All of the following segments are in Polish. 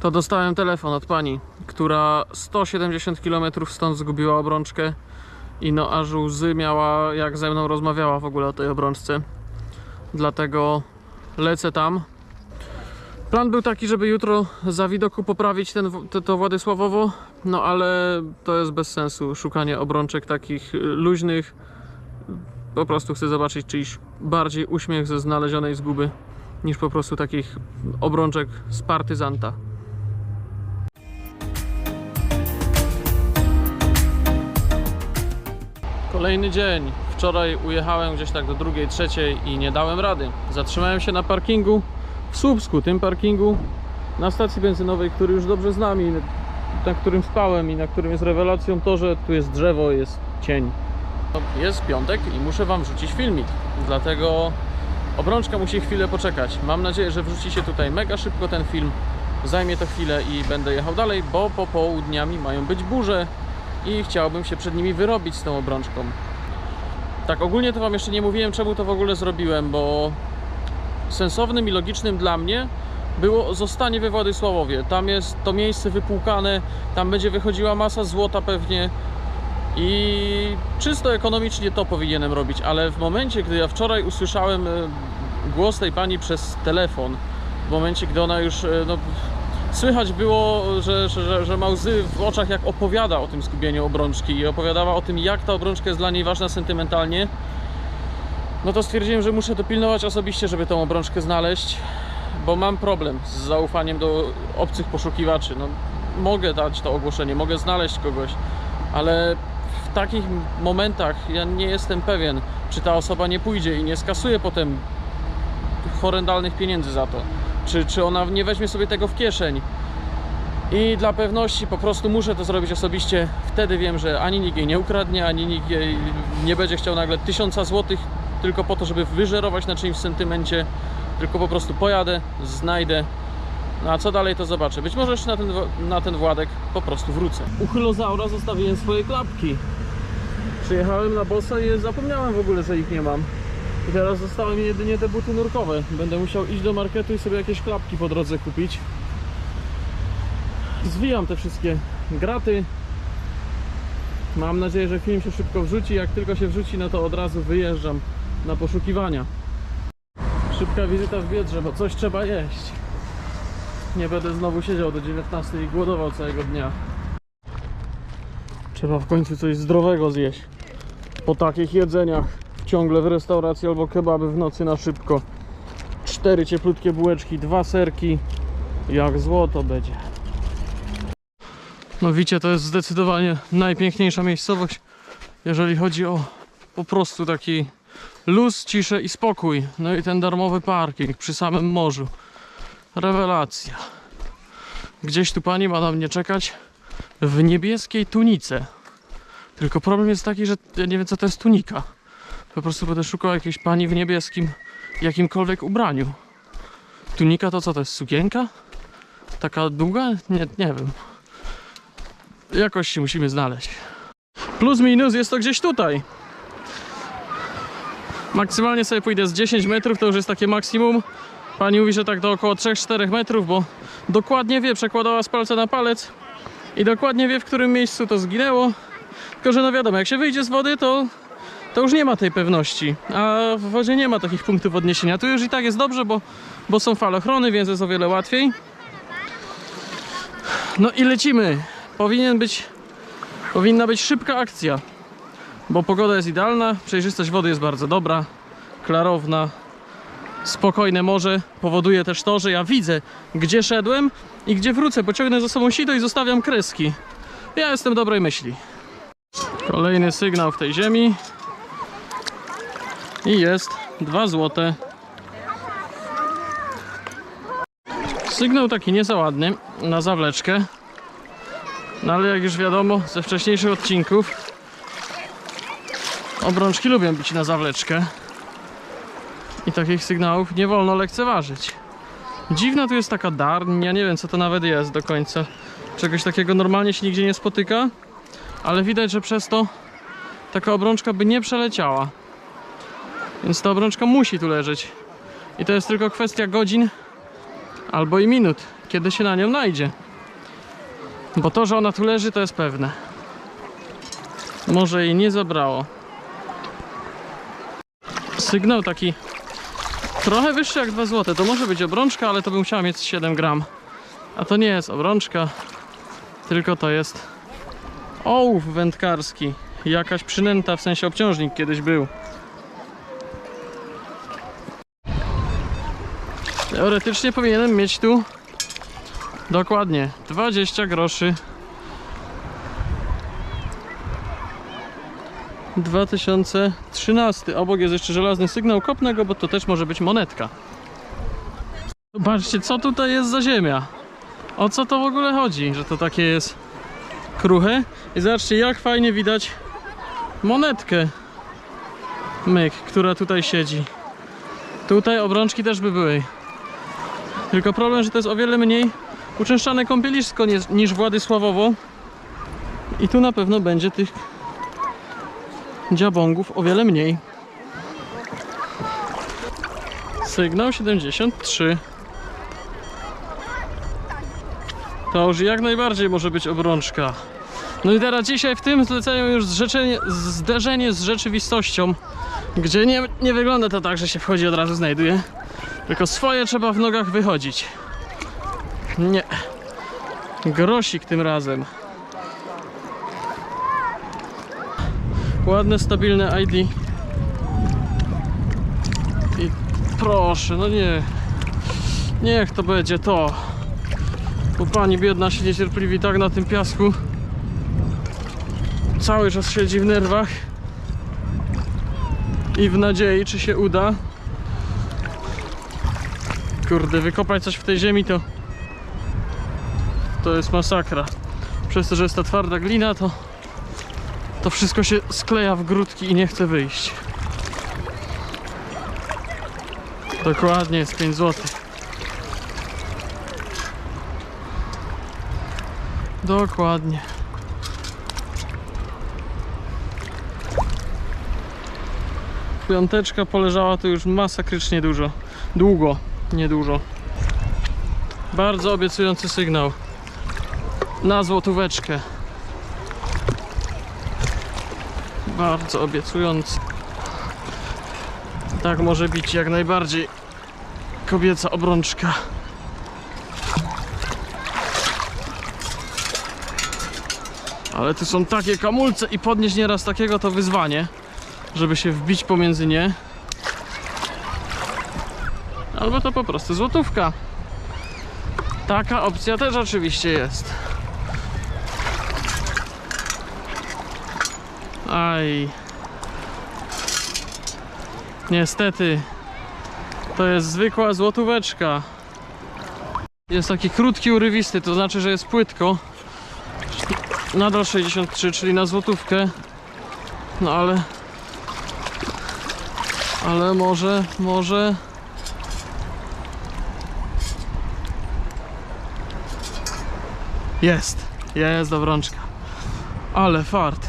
to dostałem telefon od pani, która 170 km stąd zgubiła obrączkę i no aż łzy miała jak ze mną rozmawiała w ogóle o tej obrączce. Dlatego lecę tam. Plan był taki, żeby jutro za widoku poprawić ten, to, to Władysławowo, no ale to jest bez sensu szukanie obrączek takich y, luźnych. Po prostu chcę zobaczyć czyjś bardziej uśmiech ze znalezionej zguby niż po prostu takich obrączek z partyzanta. Kolejny dzień. Wczoraj ujechałem gdzieś tak do drugiej, trzeciej i nie dałem rady. Zatrzymałem się na parkingu w Słupsku, tym parkingu na stacji benzynowej, który już dobrze znam i na którym spałem i na którym jest rewelacją to, że tu jest drzewo, jest cień. Jest piątek i muszę Wam wrzucić filmik, dlatego obrączka musi chwilę poczekać. Mam nadzieję, że wrzucicie tutaj mega szybko ten film. Zajmie to chwilę i będę jechał dalej, bo popołudniami mają być burze i chciałbym się przed nimi wyrobić z tą obrączką. Tak ogólnie to Wam jeszcze nie mówiłem, czemu to w ogóle zrobiłem, bo sensownym i logicznym dla mnie było zostanie we Władysławowie. Tam jest to miejsce wypłukane, tam będzie wychodziła masa złota pewnie i czysto ekonomicznie to powinienem robić, ale w momencie, gdy ja wczoraj usłyszałem e, głos tej pani przez telefon, w momencie, gdy ona już, e, no, słychać było, że, że, że- ma łzy w oczach, jak opowiada o tym zgubieniu obrączki i opowiadała o tym, jak ta obrączka jest dla niej ważna sentymentalnie, no to stwierdziłem, że muszę dopilnować osobiście, żeby tą obrączkę znaleźć, bo mam problem z zaufaniem do obcych poszukiwaczy. No, mogę dać to ogłoszenie, mogę znaleźć kogoś, ale w takich momentach ja nie jestem pewien, czy ta osoba nie pójdzie i nie skasuje potem horrendalnych pieniędzy za to. Czy, czy ona nie weźmie sobie tego w kieszeń. I dla pewności po prostu muszę to zrobić osobiście. Wtedy wiem, że ani nikt jej nie ukradnie, ani nikt jej nie będzie chciał nagle tysiąca złotych tylko po to, żeby wyżerować na czyimś sentymencie. Tylko po prostu pojadę, znajdę. No a co dalej to zobaczę. Być może jeszcze na ten, na ten Władek po prostu wrócę. U Hylozaura zostawiłem swoje klapki. Przyjechałem na bossa i zapomniałem w ogóle, że ich nie mam. I teraz zostały mi jedynie te buty nurkowe. Będę musiał iść do marketu i sobie jakieś klapki po drodze kupić. Zwijam te wszystkie graty. Mam nadzieję, że film się szybko wrzuci. Jak tylko się wrzuci, no to od razu wyjeżdżam na poszukiwania. Szybka wizyta w Biedrze, bo coś trzeba jeść. Nie będę znowu siedział do 19 i głodował całego dnia. Trzeba w końcu coś zdrowego zjeść. Po takich jedzeniach ciągle w restauracji albo kebaby w nocy na szybko. Cztery cieplutkie bułeczki, dwa serki. Jak złoto będzie. No widzicie, to jest zdecydowanie najpiękniejsza miejscowość, jeżeli chodzi o po prostu taki luz, ciszę i spokój. No i ten darmowy parking przy samym morzu. Rewelacja. Gdzieś tu pani ma na mnie czekać w niebieskiej tunice. Tylko problem jest taki, że ja nie wiem co to jest tunika. Po prostu będę szukał jakiejś pani w niebieskim jakimkolwiek ubraniu. Tunika to co to jest? Sukienka? Taka długa? Nie, nie wiem. Jakoś się musimy znaleźć. Plus minus jest to gdzieś tutaj. Maksymalnie sobie pójdę z 10 metrów, to już jest takie maksimum. Pani mówi, że tak do około 3-4 metrów, bo dokładnie wie, przekładała z palca na palec i dokładnie wie, w którym miejscu to zginęło. Tylko, że no wiadomo, jak się wyjdzie z wody, to, to już nie ma tej pewności. A w wodzie nie ma takich punktów odniesienia. Tu już i tak jest dobrze, bo, bo są falochrony, więc jest o wiele łatwiej. No i lecimy. Powinien być, powinna być szybka akcja, bo pogoda jest idealna, przejrzystość wody jest bardzo dobra, klarowna, spokojne morze powoduje też to, że ja widzę, gdzie szedłem i gdzie wrócę. Pociągnę za sobą sito i zostawiam kreski. Ja jestem dobrej myśli. Kolejny sygnał w tej ziemi. I jest 2 złote. Sygnał taki nie za ładny na zawleczkę. No ale jak już wiadomo ze wcześniejszych odcinków obrączki lubią bić na zawleczkę. I takich sygnałów nie wolno lekceważyć. Dziwna tu jest taka darń, ja nie wiem co to nawet jest do końca. Czegoś takiego normalnie się nigdzie nie spotyka, ale widać, że przez to taka obrączka by nie przeleciała. Więc ta obrączka musi tu leżeć. I to jest tylko kwestia godzin albo i minut, kiedy się na nią najdzie. Bo to, że ona tu leży, to jest pewne. Może jej nie zabrało. Sygnał taki trochę wyższy jak 2 zł. To może być obrączka, ale to by musiała mieć z 7 gram. A to nie jest obrączka, tylko to jest ołów wędkarski. Jakaś przynęta, w sensie obciążnik kiedyś był. Teoretycznie powinienem mieć tu dokładnie 20 groszy. 2013. Obok jest jeszcze żelazny sygnał kopnego, bo to też może być monetka. Zobaczcie, co tutaj jest za ziemia. O co to w ogóle chodzi, że to takie jest kruche? I zobaczcie, jak fajnie widać monetkę. Myk, która tutaj siedzi. Tutaj obrączki też by były. Tylko problem, że to jest o wiele mniej uczęszczane kąpielisko niż Władysławowo. I tu na pewno będzie tych dziabongów o wiele mniej. Sygnał 73. To już jak najbardziej może być obrączka. No i teraz dzisiaj w tym zleceniu już zderzenie z rzeczywistością, gdzie nie, nie wygląda to tak, że się wchodzi od razu znajduje. Tylko swoje trzeba w nogach wychodzić. Nie. Grosik tym razem. Ładne, stabilne ID. I proszę, no nie. Niech to będzie to. Bo pani biedna się niecierpliwi tak na tym piasku. Cały czas siedzi w nerwach. I w nadziei, czy się uda. Kurde, wykopać coś w tej ziemi to to jest masakra. Przez to, że jest ta twarda glina, to to wszystko się skleja w grudki i nie chce wyjść. Dokładnie jest 5 zł. Dokładnie. Piąteczka poleżała tu już masakrycznie dużo. Długo, niedużo. Bardzo obiecujący sygnał. Na złotóweczkę. Bardzo obiecujący. Tak może być jak najbardziej kobieca obrączka. Ale tu są takie kamulce i podnieść nieraz takiego to wyzwanie, żeby się wbić pomiędzy nie. Albo to po prostu złotówka. Taka opcja też oczywiście jest. Aj. Niestety. To jest zwykła złotóweczka. Jest taki krótki, urywisty, to znaczy, że jest płytko. Nadal 63, czyli na złotówkę. No ale... Ale może, może... Jest, jest obrączka. Ale fart.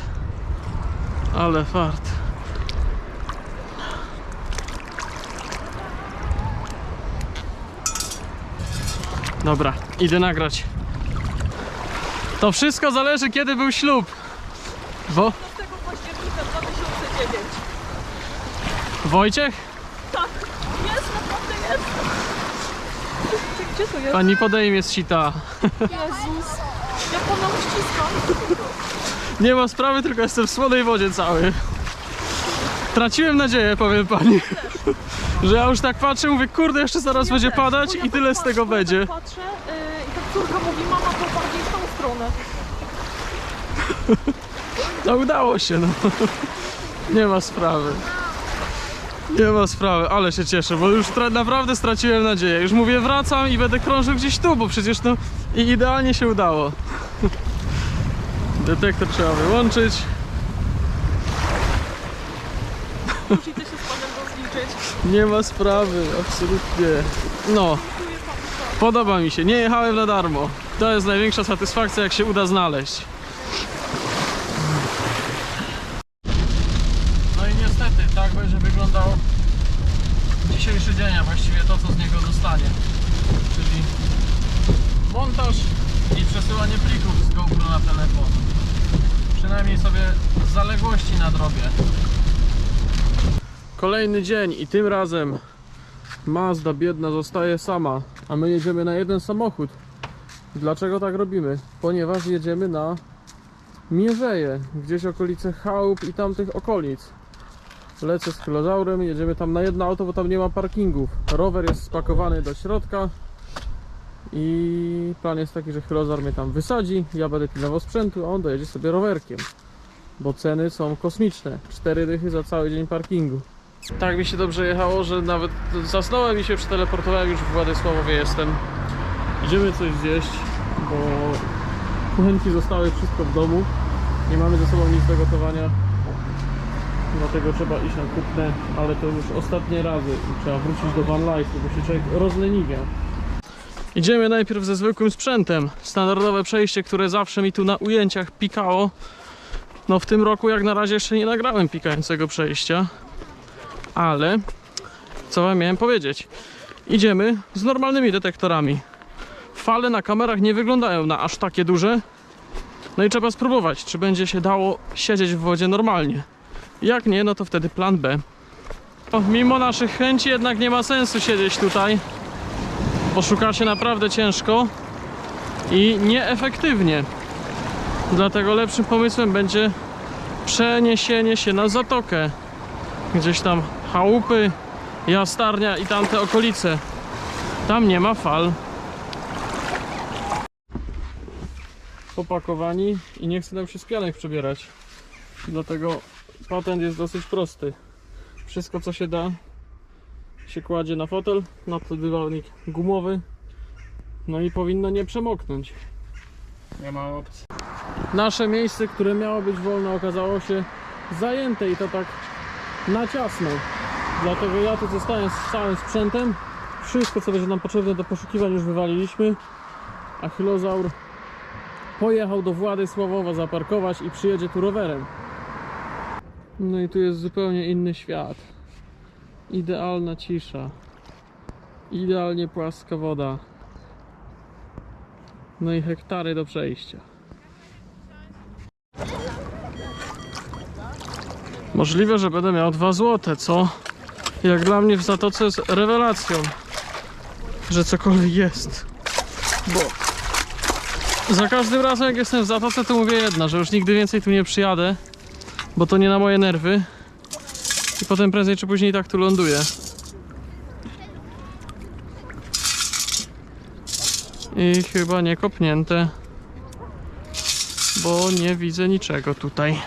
Ale fart. Dobra, idę nagrać. To wszystko zależy kiedy był ślub. Bo 15 października 2009. Wojciech? Tak, jest, naprawdę jest. Gdzie to jest? Pani podejmie z sita. Jezus. Ja pana uściskam. Nie ma sprawy, tylko jestem w słonej wodzie cały. Traciłem nadzieję, powiem pani. Że ja już tak patrzę, mówię, kurde, jeszcze zaraz będzie padać i tyle z tego będzie. Patrzę yy, i ta córka mówi, mama to bardziej w tą stronę. No udało się, no. Nie ma sprawy. Nie ma sprawy, ale się cieszę, bo już tra- naprawdę straciłem nadzieję. Już mówię, wracam i będę krążył gdzieś tu, bo przecież to i idealnie się udało. Detektor trzeba wyłączyć. Idę się z panem rozliczyć. Nie ma sprawy, absolutnie. No, podoba mi się. Nie jechałem na darmo. To jest największa satysfakcja, jak się uda znaleźć. No i niestety, tak będzie wyglądał dzisiejszy dzień, a właściwie to, co z niego zostanie. Czyli montaż i przesyłanie plików z GoPro na telefon. Przynajmniej sobie zaległości nadrobię. Kolejny dzień i tym razem Mazda biedna zostaje sama, a my jedziemy na jeden samochód. Dlaczego tak robimy? Ponieważ jedziemy na Mierzeję, gdzieś okolice Chałup i tamtych okolic. Lecę z Hylozaurem, jedziemy tam na jedno auto, bo tam nie ma parkingów. Rower jest spakowany do środka i plan jest taki, że Hylozaur mnie tam wysadzi, ja będę pilnował sprzętu, a on dojedzie sobie rowerkiem. Bo ceny są kosmiczne. Cztery dychy za cały dzień parkingu. Tak mi się dobrze jechało, że nawet zasnąłem i się przeteleportowałem już w Władysławowie jestem. Idziemy coś zjeść, bo kuchenki zostały wszystko w domu. Nie mamy ze sobą nic do gotowania. Dlatego trzeba iść na kupne, ale to już ostatnie razy i trzeba wrócić do van life, bo się człowiek rozleniwia. Idziemy najpierw ze zwykłym sprzętem. Standardowe przejście, które zawsze mi tu na ujęciach pikało. No w tym roku jak na razie jeszcze nie nagrałem pikającego przejścia. Ale co wam miałem powiedzieć? Idziemy z normalnymi detektorami. Fale na kamerach nie wyglądają na aż takie duże. No i trzeba spróbować, czy będzie się dało siedzieć w wodzie normalnie. Jak nie, no to wtedy plan B. O, mimo naszych chęci jednak nie ma sensu siedzieć tutaj, bo szuka się naprawdę ciężko i nieefektywnie. Dlatego lepszym pomysłem będzie przeniesienie się na zatokę. Gdzieś tam chałupy, jastarnia i tamte okolice. Tam nie ma fal. Popakowani i nie chce nam się z pianek przebierać. Dlatego patent jest dosyć prosty. Wszystko co się da się kładzie na fotel, na podwywalnik gumowy. No i powinno nie przemoknąć. Nie ma opcji. Nasze miejsce, które miało być wolne, okazało się zajęte i to tak na ciasno. Dlatego ja tu zostałem z całym sprzętem. Wszystko, co będzie nam potrzebne do poszukiwań, już wywaliliśmy. A Hylozaur pojechał do Władysławowa zaparkować i przyjedzie tu rowerem. No i tu jest zupełnie inny świat. Idealna cisza. Idealnie płaska woda. No i hektary do przejścia. Możliwe, że będę miał 2 złote, co jak dla mnie w Zatoce jest rewelacją, że cokolwiek jest. Bo za każdym razem jak jestem w Zatoce to mówię jedno, że już nigdy więcej tu nie przyjadę, bo to nie na moje nerwy. Potem prędzej czy później tak tu ląduję. I chyba nie kopnięte, bo nie widzę niczego tutaj.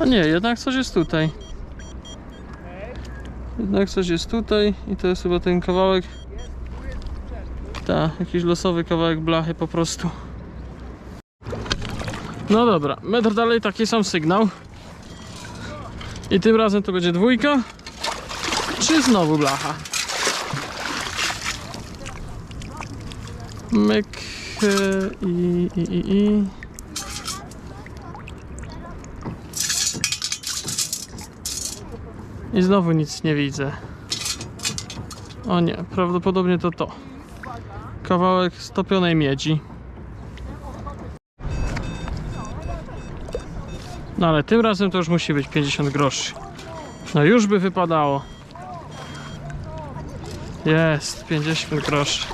A nie, jednak coś jest tutaj. Jednak coś jest tutaj i to jest chyba ten kawałek. Tak, jakiś losowy kawałek blachy po prostu. No dobra, metr dalej taki sam sygnał. I tym razem to będzie dwójka. Czy znowu blacha? Myk e, i, i, i, i. I znowu nic nie widzę. O nie, prawdopodobnie to to. Kawałek stopionej miedzi. No ale tym razem to już musi być 50 groszy. No już by wypadało. Jest, 50 groszy.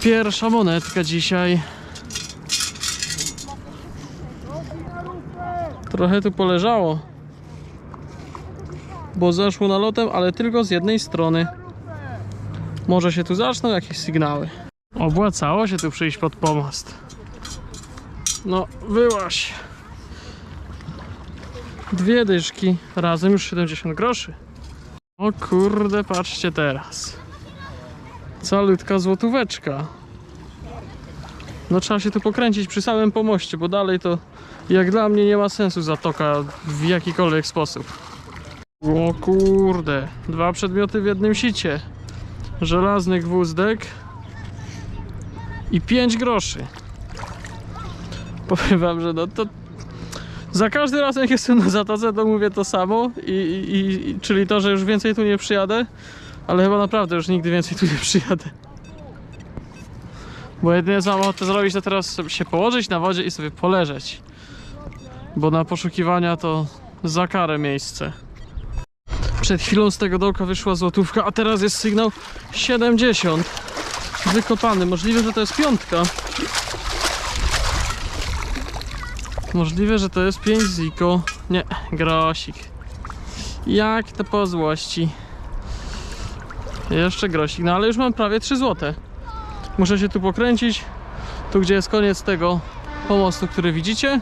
Pierwsza monetka dzisiaj. Trochę tu poleżało bo zeszło nalotem, ale tylko z jednej strony. Może się tu zaczną jakieś sygnały. Opłacało się tu przyjść pod pomost. No, wyłaś. Dwie dyszki, razem już 70 groszy. O kurde, patrzcie teraz. Calutka złotóweczka. No trzeba się tu pokręcić przy samym pomoście, bo dalej to jak dla mnie nie ma sensu zatoka w jakikolwiek sposób. O kurde, dwa przedmioty w jednym sicie. Żelazny gwózdek i 5 groszy. Powiem wam, że no to Za każdym razem jak jestem na zatoce to mówię to samo i, i, i czyli to, że już więcej tu nie przyjadę, ale chyba naprawdę już nigdy więcej tu nie przyjadę. Bo jedyne co mam ochotę zrobić to teraz się położyć na wodzie i sobie poleżeć. Bo na poszukiwania to za karę miejsce. Przed chwilą z tego dołka wyszła złotówka, a teraz jest sygnał 70. Wykopany. Możliwe, że to jest piątka. Możliwe, że to jest 5 ziko. Nie, grosik. Jak to po złości. Jeszcze grosik, no ale już mam prawie 3 złote. Muszę się tu pokręcić. Tu, gdzie jest koniec tego pomostu, który widzicie.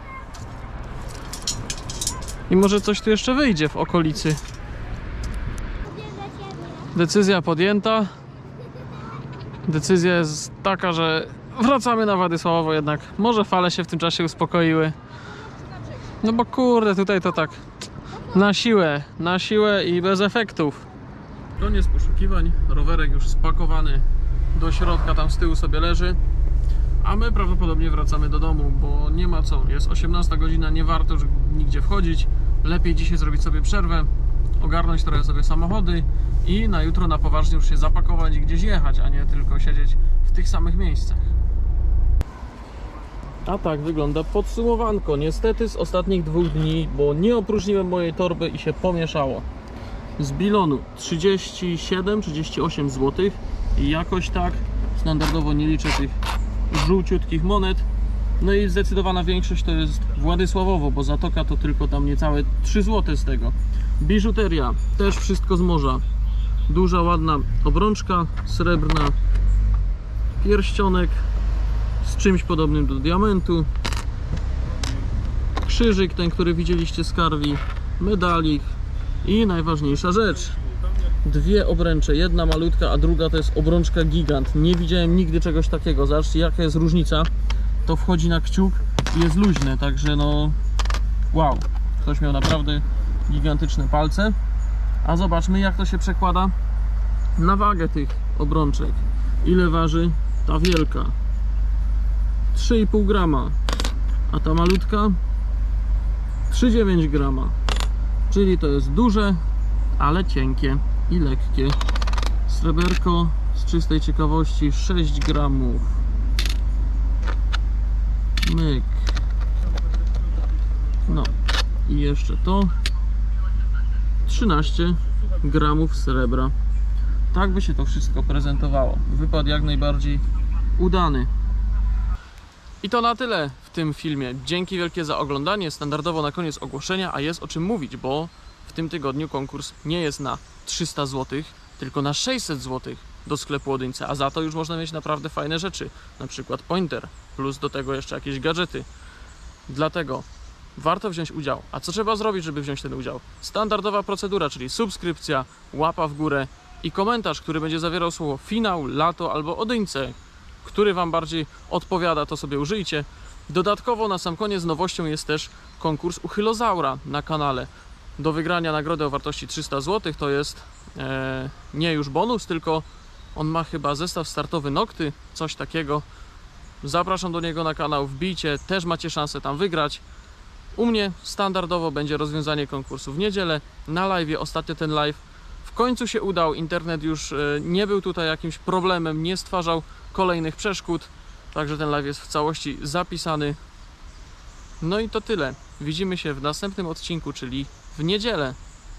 I może coś tu jeszcze wyjdzie w okolicy. Decyzja podjęta. Decyzja jest taka, że wracamy na Władysławowo jednak. Może fale się w tym czasie uspokoiły. No bo kurde, tutaj to tak na siłę, na siłę i bez efektów. Koniec poszukiwań. Rowerek już spakowany do środka, tam z tyłu sobie leży. A my prawdopodobnie wracamy do domu, bo nie ma co. Jest 18 godzina, nie warto już nigdzie wchodzić. Lepiej dzisiaj zrobić sobie przerwę, ogarnąć trochę sobie samochody i na jutro na poważnie już się zapakować i gdzieś jechać, a nie tylko siedzieć w tych samych miejscach. A tak wygląda podsumowanko. Niestety z ostatnich dwóch dni, bo nie opróżniłem mojej torby i się pomieszało. Z bilonu 37-38 zł i jakoś tak standardowo nie liczę tych żółciutkich monet. No i zdecydowana większość to jest Władysławowo, bo Zatoka to tylko tam niecałe 3 zł z tego. Biżuteria, też wszystko z morza. Duża, ładna obrączka srebrna, pierścionek z czymś podobnym do diamentu, krzyżyk, ten, który widzieliście z Karwi, medalik i najważniejsza rzecz. Dwie obręcze, jedna malutka, a druga to jest obrączka gigant. Nie widziałem nigdy czegoś takiego. Zobaczcie jaka jest różnica. To wchodzi na kciuk i jest luźne, także no wow. Ktoś miał naprawdę gigantyczne palce. A zobaczmy jak to się przekłada na wagę tych obrączek. Ile waży ta wielka? 3,5 grama, a ta malutka 3,9 grama. Czyli to jest duże, ale cienkie i lekkie. Sreberko z czystej ciekawości 6 gramów. Myk. No i jeszcze to 13 gramów srebra. Tak by się to wszystko prezentowało. Wypad jak najbardziej udany. I to na tyle w tym filmie. Dzięki wielkie za oglądanie. Standardowo na koniec ogłoszenia, a jest o czym mówić, bo w tym tygodniu konkurs nie jest na 300 zł, tylko na 600 zł do sklepu Odyńca, a za to już można mieć naprawdę fajne rzeczy, na przykład pointer, plus do tego jeszcze jakieś gadżety. Dlatego warto wziąć udział. A co trzeba zrobić, żeby wziąć ten udział? Standardowa procedura, czyli subskrypcja, łapa w górę i komentarz, który będzie zawierał słowo finał, lato albo Odyńce, który Wam bardziej odpowiada, to sobie użyjcie. Dodatkowo na sam koniec nowością jest też konkurs Uchylozaura na kanale. Do wygrania nagrody o wartości 300 zł to jest e, nie już bonus, tylko on ma chyba zestaw startowy Nokty, coś takiego. Zapraszam do niego na kanał, wbijcie, też macie szansę tam wygrać. U mnie standardowo będzie rozwiązanie konkursu w niedzielę na live. Ostatnio ten live w końcu się udał. Internet już e, nie był tutaj jakimś problemem, nie stwarzał kolejnych przeszkód. Także ten live jest w całości zapisany. No i to tyle. Widzimy się w następnym odcinku, czyli w niedzielę.